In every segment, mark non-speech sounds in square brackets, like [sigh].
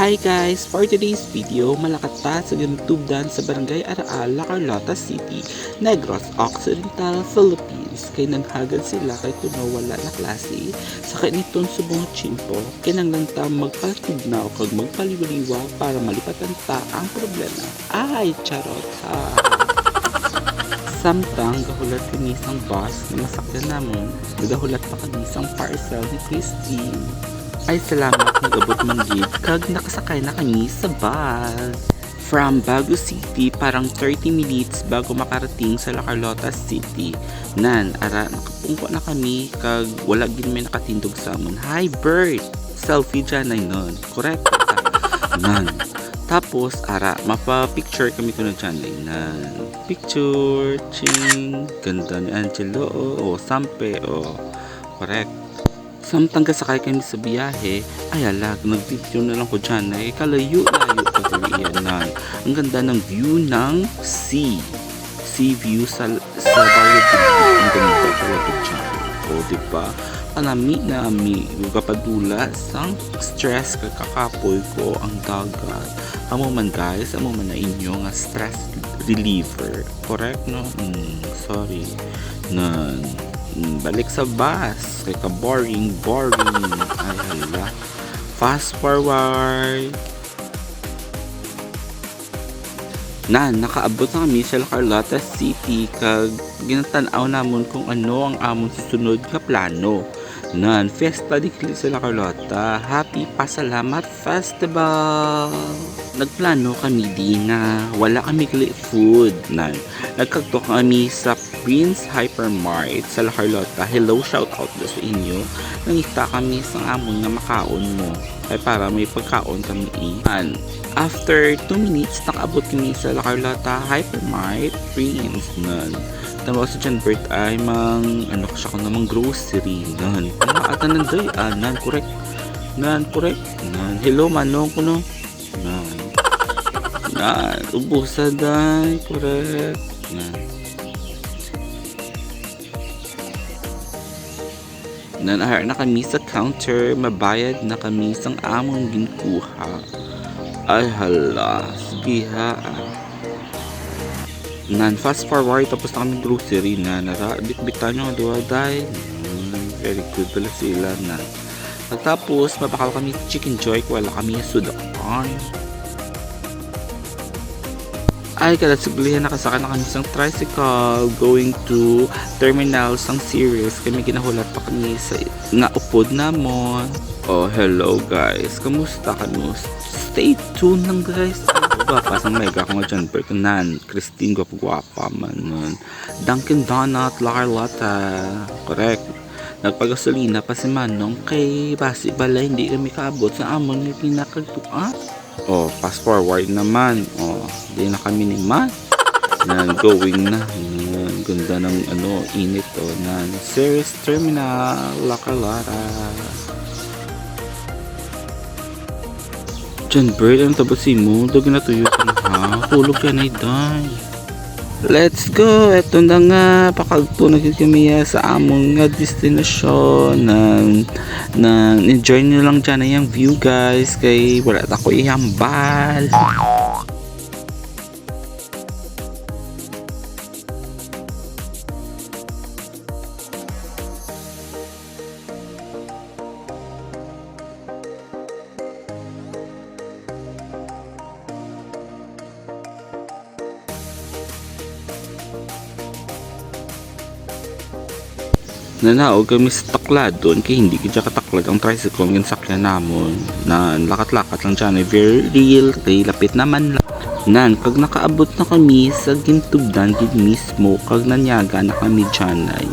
Hi guys! For today's video, malakat ta sa ganitubdan sa Barangay Araal, La Carlota City, Negros Occidental, Philippines. Kay naghagad sila kay kuno wala na klase sa kaniton subong chimpo, kinanglanta magpatugnaw kag magpaliwaliwa para malipatan ta ang problema. Ay, charot ha! [laughs] Samtang gahulat kami isang bus na masakyan namon, nagahulat pa kami isang parcel ni Christine. Ay salamat nagabot man gid kag nakasakay na kami sa bus. From Baguio City, parang 30 minutes bago makarating sa La Carlota City. Nan, ara, nakapungko na kami kag wala gid may nakatindog sa amon. Hi, Bert! Selfie dyan ay nun. Correct? [laughs] Nan. Tapos, ara, mapa-picture kami ko na dyan ay nan. Picture, ching, ganda ni Angelo, o, oh, sampe, o. Oh. Correct. Samtang kasakay kami sa biyahe, ay alag, nag-video na lang ko dyan ay kalayo-layo ka na. Ang ganda ng view ng sea. Sea view sa, sa Barrio Ang ganda talaga dyan. O, diba? Panami na ami, kapadula sang stress kay kakapoy ko ang dagat. Amo man guys, amo man na inyo nga stress reliever. Correct, no? Mm, sorry. Nan. Mm, balik sa bus. Kay ka boring, boring. Ay, hala. Fast forward. Na, nakaabot na kami sa Carlota City kag ginatanaw namon kung ano ang amon susunod nga plano. Nan, Fiesta di sa La Carlota. Happy Pasalamat Festival! Nagplano kami di nga wala kami food. Nan, nagkagto kami sa Prince Hypermart sa La Carlota. Hello, shout out na sa inyo. Nangita kami sa amon nga makaon mo. Ay para may pagkaon kami iyan. After 2 minutes, nakaabot kami sa La Carlota Hypermart Prince. Nan, tama sa John Bert ay mang ano ko siya ko namang grocery. Nan, ano ata nanday? Ah, nan, correct. Nan, correct. Nan, hello, manong ko Nan, nan, ubusan day, correct. Nan. Nanahar na kami sa counter, mabayad na kami sang among ginkuha. Ay hala, sige ha. Nan fast forward tapos na kami grocery na nara bitbitan nyo duwa dahil mm, very good pala sila na. Tapos mapakaw kami chicken joy wala kami sudakan. Ay, kada suglihan nakasaka na kami sa tricycle going to terminal sang series. Kami ginahulat pa kami sa nga upod namon. Oh, hello guys. Kamusta kamo? Stay tuned lang guys. Gwapa sa mega ko nga dyan. Berkanan. Christine gwapa man nun. Dunkin Donut, La Carlota. Correct. Nagpagasolina pa si Manong kay basi bala hindi kami kaabot sa amon nga pinakagtuan. Oh, fast forward naman. Oh, di na kami ni Man. Yan, going na. Yan, ganda ng ano, init oh, na Series Terminal, La Carlota. Diyan, Bird, ang tabasin mo? Dagi na tuyo ka na ha? Hulog ka na iday. Let's go! Ito na nga, pakagto na kami sa among nga destinasyon na, na enjoy nyo lang dyan na yung view guys kay wala na ko ihambal. Nanaog kami sa takladon kay hindi kaya kataklad. Ang tricycle ng sakyan namon na lakat-lakat lang dyan very real kay lapit naman lang. Nan kag nakaabot na kami sa gintubdan gid mismo kag nanyaga na kami dyan ay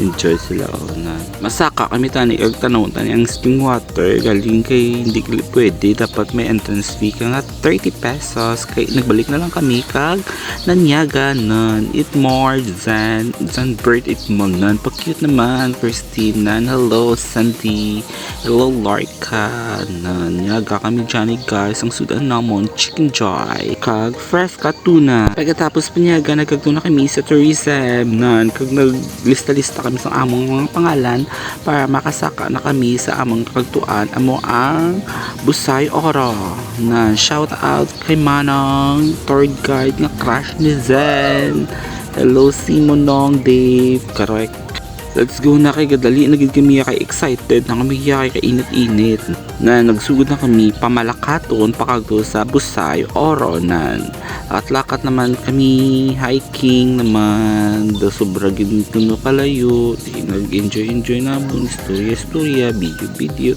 enjoy sila oh, na masaka kami tani kag tanaw tani ang spring water. Galing kay hindi pwede. Dapat may entrance fee ka nga 30 pesos. Kay nagbalik na lang kami kag nanyaga nan it more than than bird it mo nan pa cute naman Christine nan hello Sandy. Hello Larka. Nan nyaga kami dyan guys. Ang sudan namon chicken joy. Kag fresh ka tuna pagkatapos panyaga nagkagtuna kami sa tourism nan kag naglista-lista kami sa among mga pangalan para makasaka na kami sa among kagtuan amo ang Busay Oro. Na shout out kay Manong tour guide nga crush ni Zen. Hello Simonong Dave. Correct Let's go na kay gadali. Na gid kami kay excited na kami kay kainit-init. Na nagsugod na kami pamalakaton pakagto sa Busay Oronan. At lakat naman kami hiking naman. Do sobra gid tuno kalayo nag-enjoy enjoy na bun istorya istorya video video.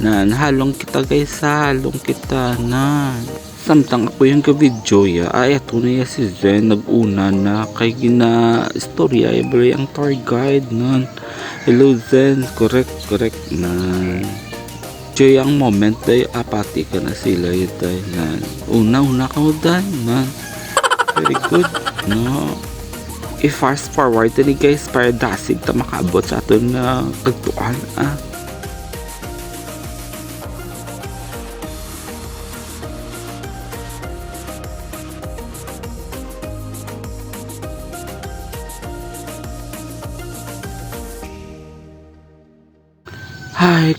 Na nahalong kita guys. Halong kita na Samtang ako yung ka-video ya, ay ato na ya si Zen nag-una na kay gina istorya bali ang tour guide nun. Hello Zen, correct, correct na. Joy ang moment day apati ka na sila yun tayo na. Una, una ka dahil man. Very good, no. I-fast forward tani guys para dasig ta makaabot sa aton na kagtuan ah.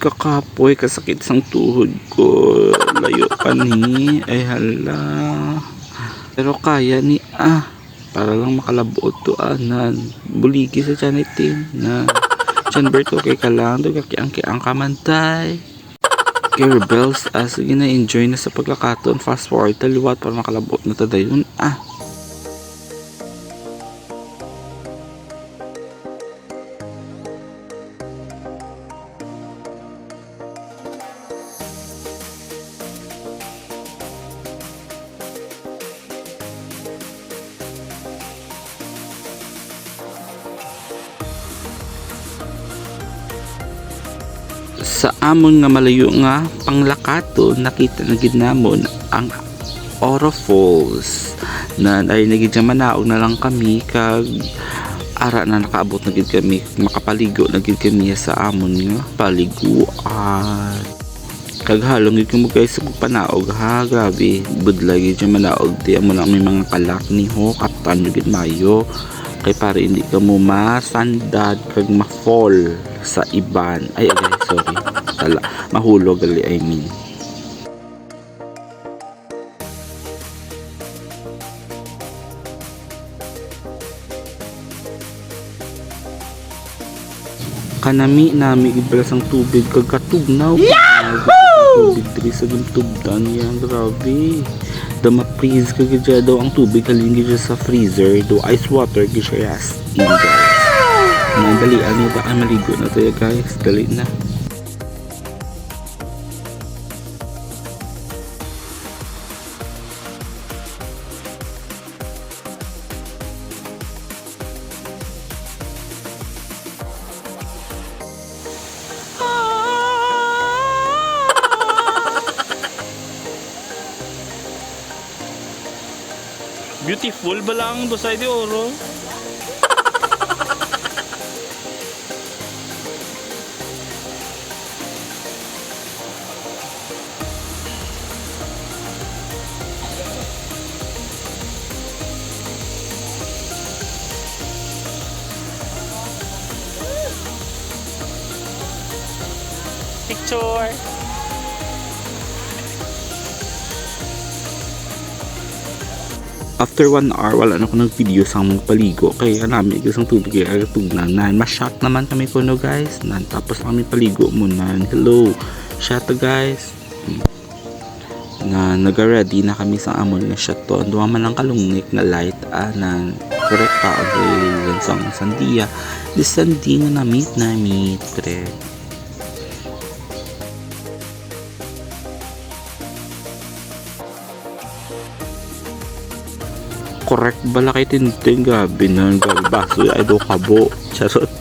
Kakapoy, kasakit sang tuhod ko. Layo pa ni. Ay, hala. Pero kaya ni, ah. Para lang makalabuot to, anan. Buligi sa chanitin, na. Chan Berto, kay ka lang. Doon kakiang-kiang kamantay. Kay Rebels, ah, sige na, enjoy na sa paglakaton. Fast forward, taliwat para makalabuot na tadayon, ah. Sa amon nga malayo nga panglakato nakita na gid namon ang Oro Falls. Na ay nagid manaog na lang kami kag ara na nakaabot na gid kami makapaligo na gid kami sa amon nga paliguan. Kag halong gid mo guys sa panaog ha grabe. Budlay gid manaog di mo lang may mga kalak ni ho kaptan mo gid mayo kay para hindi ka mo masandad kag ma-fall sa iban ay ay sorry tala mahulog gali I mean kanami nami ibras ang tubig kag katugnaw Yahoo! tubig diri sa gintubdan yan grabe da ma-freeze kag dya daw ang tubig halin gid sa freezer do ice water gid siya yes. In guys. Na dali ano ba ang maligo na tayo guys? Dali na Beautiful ba lang do sa di oro? Picture. After one hour wala na ako nag video sa mga paligo. Kaya namin isang tubig kaya tugnan na ma-shock naman kami ko no guys? Na tapos kami paligo muna. Hello. Shot guys. Na naga-ready na kami sa amon nga shot to. Duwa man ang kalungnik na light ah, na correct pa ang sa sandia di sandi nga na meet na meet correct correct. Bala kay tinting gabi na. Gabi ay do kabo. Charot.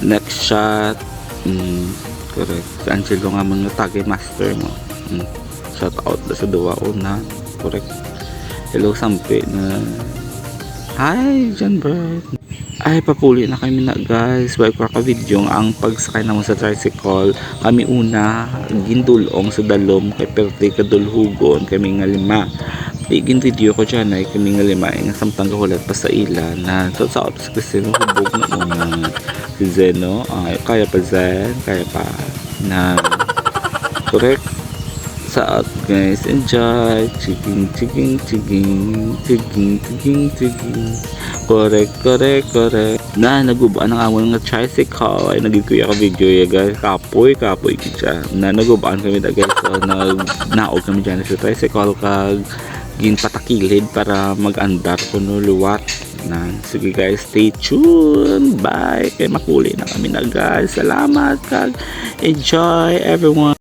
Next shot. Mm, correct. Si Angelo nga mga tagay master mo. Mm, shout out na sa duwa una correct. Hello sampe na. Hi John Bird ay papuli na kami na guys. Why ko ka video. Ang pagsakay naman sa tricycle. Kami una gindulong sa dalom. Kay perte kadulhugon. Kami nga lima Igin video ko dyan ay kami nga lima nga samtang kahulat pa sa ila na sa sa sa kasi hubog na mga si Zeno. Ay kaya pa Zen kaya pa na correct? Sa out guys. Enjoy. Chigging chigging chigging chigging chigging chigging correct correct correct. Na nagubaan ang amon nga tricycle. Ay naging kuya ka video ya guys. Kapoy kapoy kita na nagubaan kami da guys. So nag naog kami dyan sa tricycle kag gin patakilid para mag-andar kuno luwat na sige guys stay tuned. Bye. Kay makuli na kami na guys. Salamat. Kag enjoy everyone